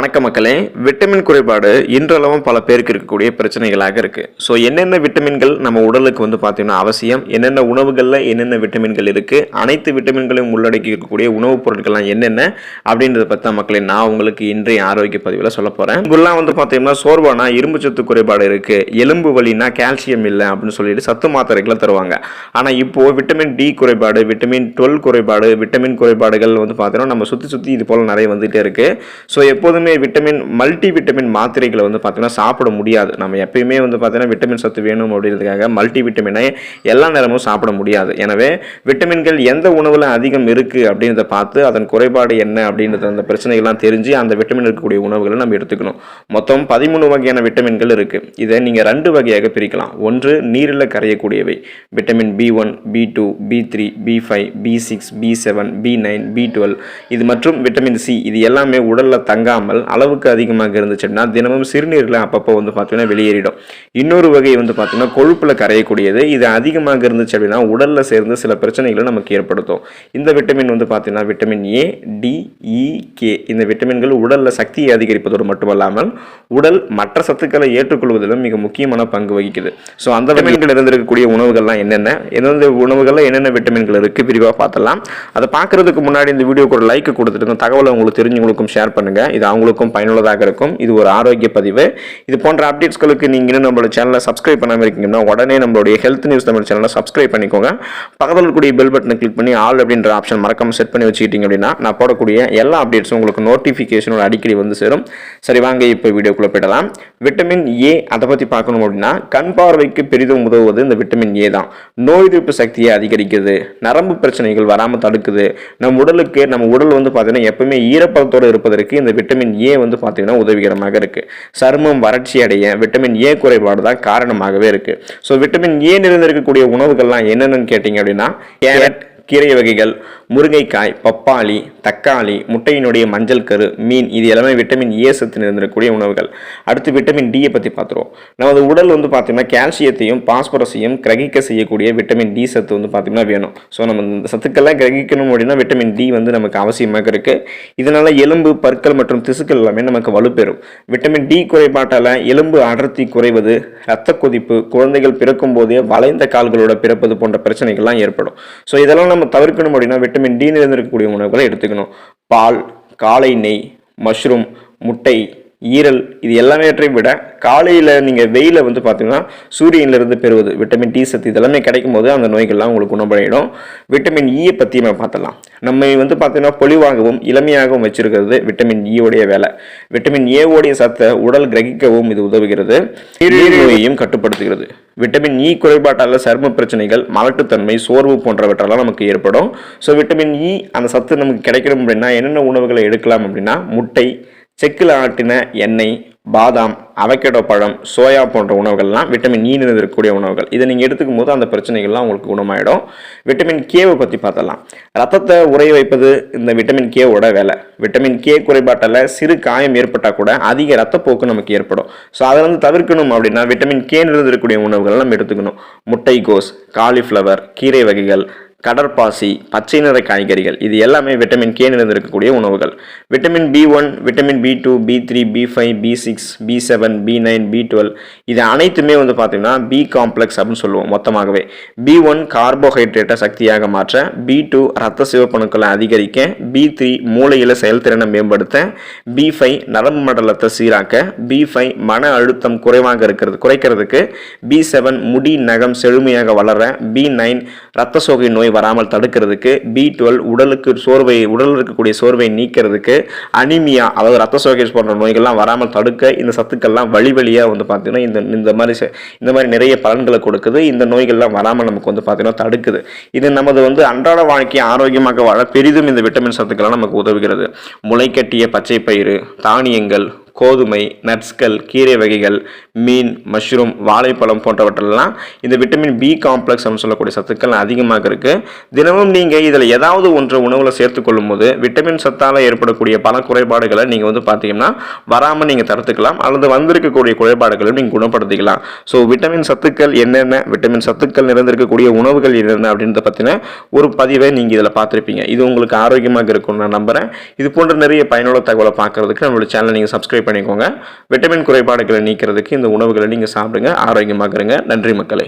பண வணக்க மக்களே விட்டமின் குறைபாடு இன்றளவும் பல பேருக்கு இருக்கக்கூடிய பிரச்சனைகளாக இருக்கு. ஸோ என்னென்ன விட்டமின்கள் நம்ம உடலுக்கு வந்து பார்த்தீங்கன்னா அவசியம்? என்னென்ன உணவுகளில் என்னென்ன விட்டமின்கள் இருக்குது அனைத்து விட்டமின்களையும் உள்ளடக்கி இருக்கக்கூடிய உணவுப் பொருட்கள்லாம் என்னென்ன? அப்படின்றத பற்றி தான் மக்களே நான் உங்களுக்கு இன்றைய ஆரோக்கிய பதிவில் சொல்ல போகிறேன் இங்குலாம் வந்து பார்த்தீங்கன்னா சோர்வானா இரும்பு சத்து குறைபாடு இருக்குது எலும்பு வலினா கால்சியம் இல்லை அப்படின்னு சொல்லிட்டு சத்து மாத்திரைகளை தருவாங்க. ஆனால் இப்போது விட்டமின் டி குறைபாடு விட்டமின் டுவெல் குறைபாடு விட்டமின் குறைபாடுகள் வந்து பார்த்தீங்கன்னா நம்ம சுற்றி சுற்றி இது போல் நிறைய வந்துகிட்டே இருக்குது ஸோ எப்போதுமே விட்டமின் மல்டி விட்டமின் மாத்திரைகளை வந்து பார்த்தீங்கன்னா சாப்பிட முடியாது. நம்ம எப்பயுமே வந்து பார்த்தீங்கன்னா விட்டமின் சத்து வேணும் அப்படின்றதுக்காக மல்டி விட்டமினை எல்லா நேரமும் சாப்பிட முடியாது. எனவே விட்டமின்கள் எந்த உணவில் அதிகம் இருக்குது அப்படின்றத பார்த்து அதன் குறைபாடு என்ன அப்படின்றத அந்த பிரச்சனைகள்லாம் தெரிஞ்சு அந்த விட்டமின் இருக்கக்கூடிய உணவுகளை நம்ம எடுத்துக்கணும். மொத்தம் பதிமூணு வகையான விட்டமின்கள் இருக்குது இதை நீங்கள் ரெண்டு வகையாக பிரிக்கலாம். ஒன்று நீரில் கரையக்கூடியவை. Vitamin B one B two B three B five B six B seven B nine B twelve இது மற்றும் விட்டமின் சி இது எல்லாமே உடலில் தங்காமல் அளவுக்கு அதிகமாக இருந்துச்சுன்னா தினமும் சிறுநீரில் அப்பப்போ வந்து பார்த்தீங்கன்னா வெளியேறிடும். இன்னொரு வகை வந்து பார்த்தீங்கன்னா கொழுப்பில் கரையக்கூடியது. இது அதிகமாக இருந்துச்சு அப்படின்னா உடலில் சேர்ந்து சில பிரச்சனைகளை நமக்கு ஏற்படுத்தும். இந்த விட்டமின் வந்து பார்த்தீங்கன்னா vitamin A D E K இந்த விட்டமின்கள் உடலில் சக்தியை அதிகரிப்பதோடு மட்டுமல்லாமல் உடல் மற்ற சத்துக்களை ஏற்றுக்கொள்வதிலும் மிக முக்கியமான பங்கு வகிக்குது. ஸோ அந்த விட்டமின்கள் இருந்திருக்கக்கூடிய உணவுகள்லாம் என்னென்ன? எந்தெந்த உணவுகளில் என்னென்ன விட்டமின்கள் இருக்குது விரிவாக பார்த்தலாம் அதை பார்க்கறதுக்கு முன்னாடி இந்த வீடியோக்கு ஒரு லைக் கொடுத்துட்டு தகவலை உங்களுக்கு தெரிஞ்சவங்களுக்கும் ஷேர் பண்ணுங்கள் இது அவங்களுக்கும் பயனுள்ளதாக இருக்கும் இது ஒரு ஆரோக்கிய பதிவு. இது போன்ற அப்டேட்ஸ்களுக்கு நீங்கள் இன்னும் நம்மளோட சேனலை சப்ஸ்கிரைப் பண்ணாமல் இருக்கீங்கன்னா உடனே நம்மளுடைய ஹெல்த் நியூஸ் தமிழ் சேனலை சப்ஸ்கிரைப் பண்ணிக்கோங்க. பக்கத்தில் இருக்கக்கூடிய பெல் பட்டனை கிளிக் பண்ணி ஆல் அப்படின்ற ஆப்ஷன் மறக்காம செட் பண்ணி வச்சுக்கிட்டீங்க அப்படின்னா நான் போடக்கூடிய எல்லா அப்டேட்ஸும் உங்களுக்கு நோட்டிஃபிகேஷனோட அடிக்கடி வந்து சேரும். சரி வாங்க இப்போ வீடியோக்குள்ளே போயிடலாம். விட்டமின் ஏ அதை பற்றி பார்க்கணும் அப்படின்னா கண் பார்வைக்கு பெரிதும் உதவுவது இந்த விட்டமின் ஏ தான். நோய் எதிர்ப்பு சக்தியை அதிகரிக்குது. நரம்பு பிரச்சனைகள் வராமல் தடுக்குது. நம் உடலுக்கு நம்ம உடல் வந்து பார்த்தீங்கன்னா எப்பவுமே ஈரப்பதத்தோடு இருப்பதற்கு இந்த விட்டமின் ஏ வந்து பார்த்தீங்கன்னா உதவிகரமாக இருக்கு. சருமம் வறட்சி அடைய விட்டமின் ஏ குறைபாடு தான் காரணமாகவே இருக்கு. ஸோ விட்டமின் ஏ நிறைந்திருக்கக்கூடிய உணவுகள்லாம் என்னென்னு கேட்டிங்க அப்படின்னா கேரட் கீரை வகைகள் முருங்கைக்காய் பப்பாளி தக்காளி முட்டையினுடைய மஞ்சள் கரு மீன் இது எல்லாமே விட்டமின் ஏ சத்து நிறைந்திருக்கக்கூடிய உணவுகள். அடுத்து விட்டமின் டியை பற்றி பார்த்துருவோம். நமது உடல் வந்து பார்த்திங்கன்னா கால்சியத்தையும் பாஸ்பரஸையும் கிரகிக்க செய்யக்கூடிய விட்டமின் டி சத்து வந்து பார்த்தீங்கன்னா வேணும். ஸோ நம்ம இந்த சத்துக்கள்லாம் கிரகிக்கணும் அப்படின்னா விட்டமின் டி வந்து நமக்கு அவசியமாக இருக்குது இதனால் எலும்பு பற்கள் மற்றும் திசுக்கள் எல்லாமே நமக்கு வலுப்பெறும். விட்டமின் டி குறைபாட்டால் எலும்பு அடர்த்தி குறைவது இரத்த கொதிப்பு குழந்தைகள் பிறக்கும் போதே வளைந்த கால்களோட பிறப்பது போன்ற பிரச்சனைகள்லாம் ஏற்படும். ஸோ இதெல்லாம் நம்ம தவிர்க்கணும் அப்படின்னா விட்டமின் டி நிறைந்திருக்கக்கூடிய உணவுகளை எடுத்துக்கணும். பால் காலை நெய் மஷ்ரூம் முட்டை ஈரல் இது எல்லாமேற்றையும் விட காலையில் நீங்கள் வெயில வந்து பார்த்தீங்கன்னா சூரியனிலிருந்து பெறுவது விட்டமின் டி சத்து இதெல்லாமே கிடைக்கும் போது அந்த நோய்கள்லாம் உங்களுக்கு குணப்படையிடும் விட்டமின் ஈயை பற்றி நம்ம பார்த்தலாம் நம்ம வந்து பார்த்தீங்கன்னா பொலிவாகவும் இளமையாகவும் வச்சிருக்கிறது விட்டமின் ஈயோடைய வேலை. விட்டமின் ஏவோடைய சத்தை உடல் கிரகிக்கவும் இது உதவுகிறது. நோயையும் கட்டுப்படுத்துகிறது. விட்டமின் இ குறைபாட்டால் சரும பிரச்சனைகள் மலட்டுத்தன்மை சோர்வு போன்றவற்றெல்லாம் நமக்கு ஏற்படும். ஸோ விட்டமின் இ அந்த சத்து நமக்கு கிடைக்கணும் அப்படின்னா என்னென்ன உணவுகளை எடுக்கலாம் அப்படின்னா முட்டை செக்கில் ஆட்டின எண்ணெய் பாதாம் அவக்கேடோ பழம் சோயா போன்ற உணவுகள்லாம் விட்டமின் e ஈ இருக்கக்கூடிய உணவுகள். இதை நீங்கள் எடுத்துக்கும் போது அந்த பிரச்சனைகள்லாம் உங்களுக்கு குணமாயிடும். விட்டமின் கேவை பற்றி பார்த்தலாம் ரத்தத்தை உறைய வைப்பது இந்த விட்டமின் கேவோட வேலை. விட்டமின் கே குறைபாட்டால் சிறு காயம் ஏற்பட்டால் கூட அதிக ரத்தப்போக்கு நமக்கு ஏற்படும். ஸோ அதை வந்து தவிர்க்கணும் அப்படின்னா விட்டமின் கே இருக்கக்கூடிய உணவுகள் நம்ம எடுத்துக்கணும். முட்டைகோஸ் காலிஃப்ளவர் கீரை வகைகள் கடற்பாசி பச்சை நிற காய்கறிகள் இது எல்லாமே விட்டமின் கே நிறைந்திருக்கக்கூடிய உணவுகள். Vitamin B one vitamin B two B three B five B six B seven B nine B twelve இது அனைத்துமே வந்து பார்த்தீங்கன்னா பி காம்ப்ளெக்ஸ் அப்படின்னு சொல்லுவோம் மொத்தமாகவே. பி ஒன் கார்போஹைட்ரேட்டை சக்தியாக மாற்ற பி டூ ரத்த சிவப்பணுக்களை அதிகரிக்க பி த்ரீ மூளையில் செயல்திறனை மேம்படுத்த பி ஃபைவ் நரம்பு மண்டலத்தை சீராக்க பி ஃபைவ் மன அழுத்தம் குறைவாக இருக்கிறது குறைக்கிறதுக்கு பி செவன் முடி நகம் செழுமையாக வளர பி நைன் ரத்த சோகை நோய் வராமல் தடுக்கிறதுக்கு பி டுவெல் உடலுக்கு சோர்வை உடலில் இருக்கக்கூடிய சோர்வை நீக்கிறதுக்கு அனிமியா அதாவது ரத்த சோகேஜ் போன்ற நோய்கள்லாம் வராமல் தடுக்க இந்த சத்துக்கள்லாம் வழி வழியாக வந்து பார்த்தீங்கன்னா இந்த இந்த மாதிரி இந்த மாதிரி நிறைய பலன்களை கொடுக்குது. இந்த நோய்கள்லாம் வராமல் நமக்கு வந்து பார்த்தீங்கன்னா தடுக்குது. இது நமது வந்து அன்றாட வாழ்க்கையை ஆரோக்கியமாக வாழ பெரிதும் இந்த விட்டமின் சத்துக்கள்லாம் நமக்கு உதவுகிறது. முளைக்கட்டிய பச்சை பயிறு தானியங்கள் கோதுமை நட்ஸ்கள் கீரை வகைகள் மீன் மஷ்ரூம் வாழைப்பழம் போன்றவற்றெல்லாம் இந்த விட்டமின் பி காம்ப்ளெக்ஸ் அப்படின்னு சொல்லக்கூடிய சத்துக்கள் அதிகமாக இருக்குது தினமும் நீங்கள் இதில் ஏதாவது ஒன்றை உணவில் சேர்த்துக்கொள்ளும் போது விட்டமின் சத்தால் ஏற்படக்கூடிய பல குறைபாடுகளை நீங்கள் வந்து பார்த்தீங்கன்னா வராமல் நீங்கள் தடுத்துக்கலாம். அல்லது வந்திருக்கக்கூடிய குறைபாடுகளையும் நீங்கள் குணப்படுத்திக்கலாம். ஸோ விட்டமின் சத்துக்கள் என்னென்ன? விட்டமின் சத்துக்கள் நிறைந்திருக்கக்கூடிய உணவுகள் என்னென்ன அப்படின்றத பற்றின ஒரு பதிவை நீங்கள் இதில் பார்த்துருப்பீங்க. இது உங்களுக்கு ஆரோக்கியமாக இருக்கும்னு நான் நம்புகிறேன் இது போன்ற நிறைய பயனுள்ள தகவலை பார்க்குறதுக்கு நம்மளோட சேனலை நீங்கள் சப்ஸ்கிரைப் பண்ணிக்கோங்க. விட்டமின் குறைபாடுகளை நீக்கிறதுக்கு இந்த உணவுகளை நீங்கள் சாப்பிடுங்க ஆரோக்கியமாக இருங்க நன்றி மக்களை.